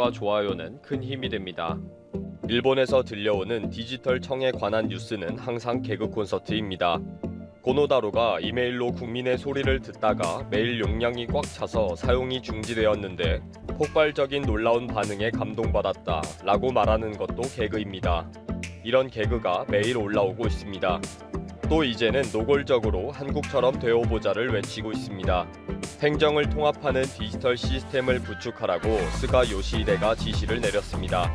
과 좋아요는 큰 힘이 됩니다. 일본에서 들려오는 디지털 청에 관한 뉴스는 항상 개그 콘서트입니다. 고노다루가 이메일로 국민의 소리를 듣다가 메일 용량이 꽉 차서 사용이 중지되었는데 폭발적인 놀라운 반응에 감동받았다 라고 말하는 것도 개그입니다. 이런 개그가 매일 올라오고 있습니다. 또 이제는 노골적으로 한국처럼 되어보자를 외치고 있습니다. 행정을 통합하는 디지털 시스템을 구축하라고 스가 요시히데가 지시를 내렸습니다.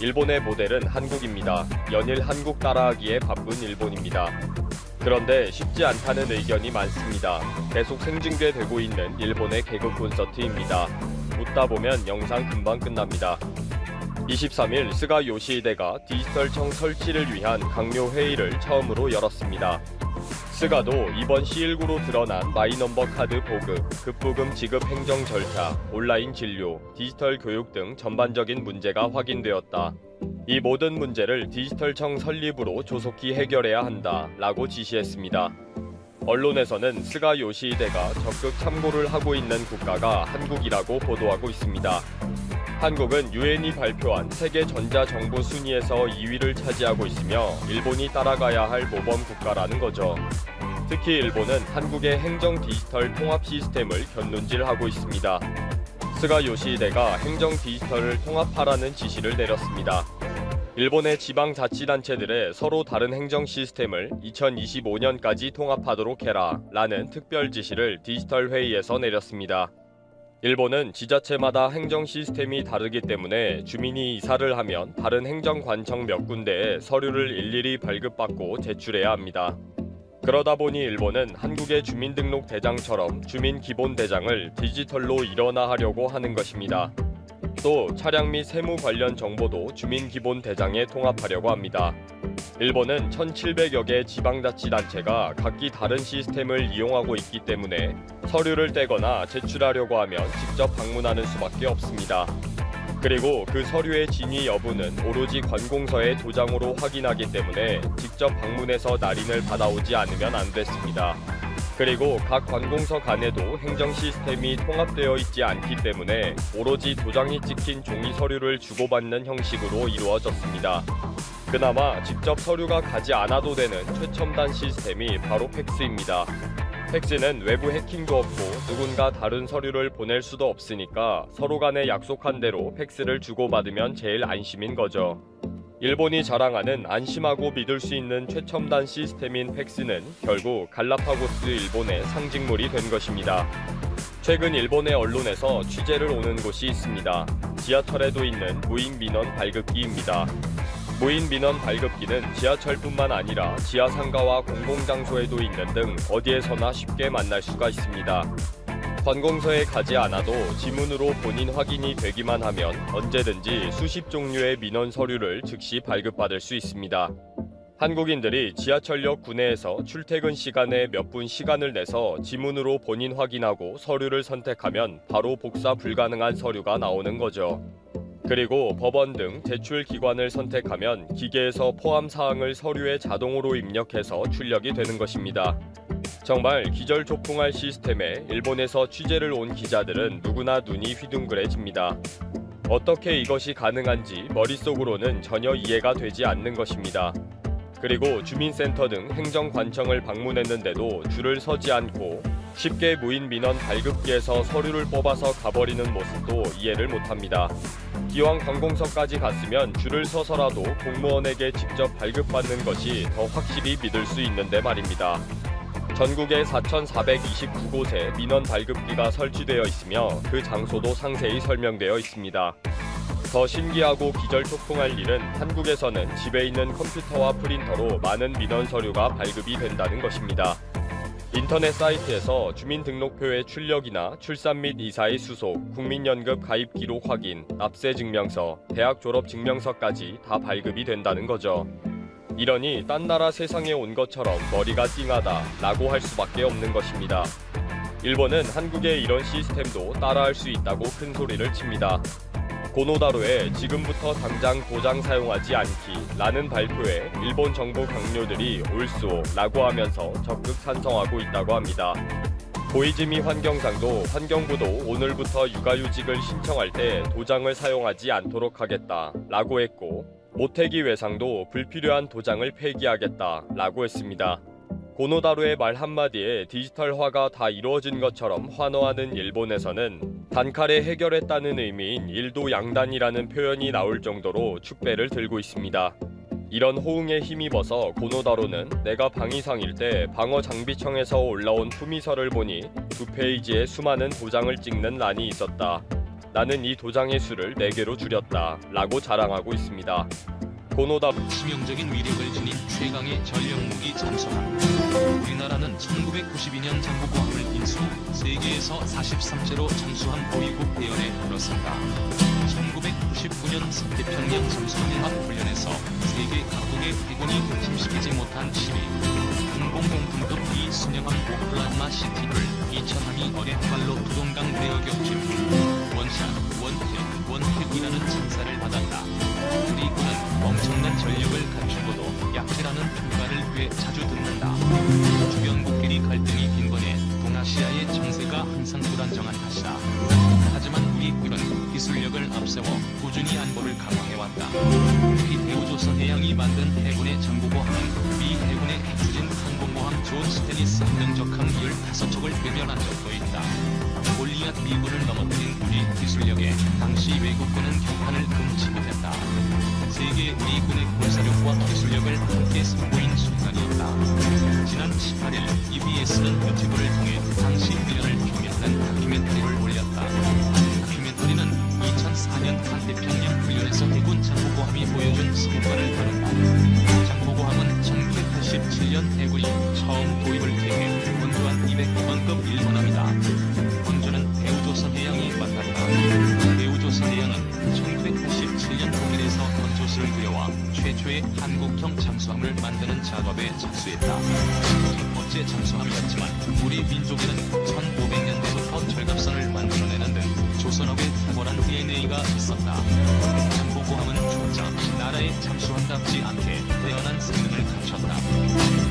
일본의 모델은 한국입니다. 연일 한국 따라하기에 바쁜 일본입니다. 그런데 쉽지 않다는 의견이 많습니다. 계속 생중계되고 있는 일본의 개그 콘서트입니다. 웃다 보면 영상 금방 끝납니다. 23일 스가 요시히데가 디지털청 설치를 위한 강요 회의를 처음으로 열었습니다. 스가도 이번 C19로 드러난 마이넘버 카드 보급, 급부금 지급 행정 절차, 온라인 진료, 디지털 교육 등 전반적인 문제가 확인되었다. 이 모든 문제를 디지털청 설립으로 조속히 해결해야 한다. 라고 지시했습니다. 언론에서는 스가 요시히데가 적극 참고를 하고 있는 국가가 한국이라고 보도하고 있습니다. 한국은 유엔이 발표한 세계 전자정보 순위에서 2위를 차지하고 있으며 일본이 따라가야 할 모범 국가라는 거죠. 특히 일본은 한국의 행정 디지털 통합 시스템을 견눈질하고 있습니다. 스가 요시히데가 행정 디지털을 통합하라는 지시를 내렸습니다. 일본의 지방자치단체들의 서로 다른 행정 시스템을 2025년까지 통합하도록 해라 라는 특별 지시를 디지털 회의에서 내렸습니다. 일본은 지자체마다 행정 시스템이 다르기 때문에 주민이 이사를 하면 다른 행정관청 몇 군데에 서류를 일일이 발급받고 제출해야 합니다. 그러다 보니 일본은 한국의 주민등록 대장처럼 주민 기본 대장을 디지털로 일원화하려고 하는 것입니다. 또 차량 및 세무 관련 정보도 주민 기본 대장에 통합하려고 합니다. 일본은 1,700여 개 지방자치단체가 각기 다른 시스템을 이용하고 있기 때문에 서류를 떼거나 제출하려고 하면 직접 방문하는 수밖에 없습니다. 그리고 그 서류의 진위 여부는 오로지 관공서의 도장으로 확인하기 때문에 직접 방문해서 날인을 받아오지 않으면 안 됐습니다. 그리고 각 관공서 간에도 행정 시스템이 통합되어 있지 않기 때문에 오로지 도장이 찍힌 종이 서류를 주고받는 형식으로 이루어졌습니다. 그나마 직접 서류가 가지 않아도 되는 최첨단 시스템이 바로 팩스입니다. 팩스는 외부 해킹도 없고 누군가 다른 서류를 보낼 수도 없으니까 서로 간에 약속한 대로 팩스를 주고받으면 제일 안심인 거죠. 일본이 자랑하는 안심하고 믿을 수 있는 최첨단 시스템인 팩스는 결국 갈라파고스 일본의 상징물이 된 것입니다. 최근 일본의 언론에서 취재를 오는 곳이 있습니다. 지하철에도 있는 무인 민원 발급기입니다. 무인 민원 발급기는 지하철뿐만 아니라 지하 상가와 공공장소에도 있는 등 어디에서나 쉽게 만날 수가 있습니다. 관공서에 가지 않아도 지문으로 본인 확인이 되기만 하면 언제든지 수십 종류의 민원 서류를 즉시 발급받을 수 있습니다. 한국인들이 지하철역 구내에서 출퇴근 시간에 몇 분 시간을 내서 지문으로 본인 확인하고 서류를 선택하면 바로 복사 불가능한 서류가 나오는 거죠. 그리고 법원 등 제출 기관을 선택하면 기계에서 포함 사항을 서류에 자동으로 입력해서 출력이 되는 것입니다. 정말 기절초풍할 시스템에 일본에서 취재를 온 기자들은 누구나 눈이 휘둥그레집니다. 어떻게 이것이 가능한지 머릿속으로는 전혀 이해가 되지 않는 것입니다. 그리고 주민센터 등 행정관청을 방문했는데도 줄을 서지 않고 쉽게 무인 민원 발급기에서 서류를 뽑아서 가버리는 모습도 이해를 못합니다. 기왕 관공서까지 갔으면 줄을 서서라도 공무원에게 직접 발급받는 것이 더 확실히 믿을 수 있는데 말입니다. 전국에 4,429곳에 민원 발급기가 설치되어 있으며 그 장소도 상세히 설명되어 있습니다. 더 신기하고 기절초풍할 일은 한국에서는 집에 있는 컴퓨터와 프린터로 많은 민원 서류가 발급이 된다는 것입니다. 인터넷 사이트에서 주민등록표의 출력이나 출산 및 이사의 수속, 국민연금 가입 기록 확인, 납세 증명서, 대학 졸업 증명서까지 다 발급이 된다는 거죠. 이러니 딴 나라 세상에 온 것처럼 머리가 띵하다 라고 할 수밖에 없는 것입니다. 일본은 한국의 이런 시스템도 따라할 수 있다고 큰 소리를 칩니다. 고노다로의 지금부터 당장 도장 사용하지 않기 라는 발표에 일본 정부 강요들이 옳소 라고 하면서 적극 찬성하고 있다고 합니다. 고이즈미 환경상도 환경부도 오늘부터 육아휴직을 신청할 때 도장을 사용하지 않도록 하겠다 라고 했고 모태기 외상도 불필요한 도장을 폐기하겠다 라고 했습니다. 고노다루의 말 한마디에 디지털화가 다 이루어진 것처럼 환호하는 일본에서는 단칼에 해결했다는 의미인 일도 양단이라는 표현이 나올 정도로 축배를 들고 있습니다. 이런 호응에 힘입어서 고노다로는 내가 방위상일 때 방어 장비청에서 올라온 품위서를 보니 두 페이지에 수많은 도장을 찍는 란이 있었다. 나는 이 도장의 수를 4개로 줄였다. 라고 자랑하고 있습니다. 고노다 치명적인 위력을 지닌 최강의 전력 무기 잠수함. 우리나라는 1992년 장보고함을 인수, 세계에서 43채로 잠수함 보위국 대열에 들어선다. 1999년 서태평양 잠수함 훈련에서 세계 각국의 해군이 힘시키지 못한 시위. 항공용품급 이 순영함 오클라호마 시티를 2002 어뢰 발로 두동강 격침. 원 샷, 원택, 원택이라는 찬사를 받았다. 우리 군은 엄청난 전력을 갖추고도 약해라는 평가를 꽤 자주 듣는다. 주변국끼리 갈등이 빈번해 동아시아의 정세가 항상 불안정한 탓이다. 하지만 우리 군은 기술력을 앞세워 꾸준히 안보를 강화해왔다. 특히 대우조선 해양이 만든 해군의 정보고함은 미 해군의 핵추진 항공모함 존 스테니스 함정적항 15척을 배면한 적도 있다. 골리앗 미군을 넘어뜨린 우리 기술력에 당시 외국군은 경판을 금치 못했다. 세계 우리 군의 군사력과 기술력을 함께 선보인 순간이었다. 지난 18일 EBS는 유튜브를 통해 당시 훈련을 경연하는 다큐멘터리를 들여와 최초의 한국형 잠수함을 만드는 작업에 착수했다. 첫 번째 잠수함이었지만 우리 민족에는 1500년대부터 절갑선을 만들어내는 등 조선업에 탁월한 DNA가 있었다. 장보고함은 조차 나라의 잠수함답지 않게 뛰어난 성능을 갖췄다.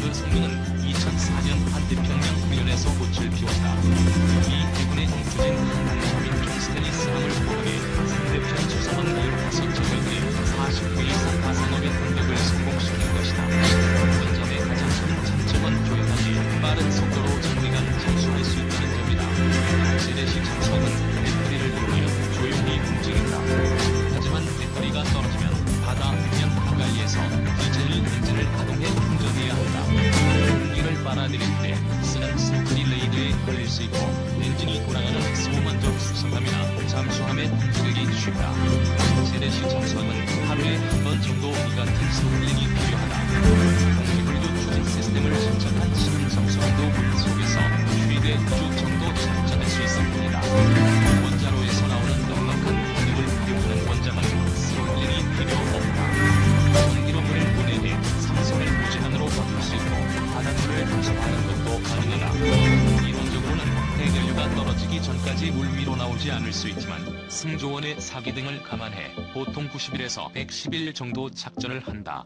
그 성능은 2004년 한태평양 훈련에서 꽃을 피웠다. 이 해군의 핵추진 항공모함인 존스테니스함을 배터리가 떨어지면 바다 해변 한가위에서 디젤 엔진을 가동해 충전해야 한다. 공기를 빨아들일 때 쓰는 스노클 레이더에 걸릴 수 있고 엔진이 돌아가는 소만적 수송함이나 잠수함에 동조되기 쉽다. 세대시 잠수함은 하루에 나오지 않을 수 있지만 승조원의 사기 등을 감안해 보통 90일에서 110일 정도 작전을 한다.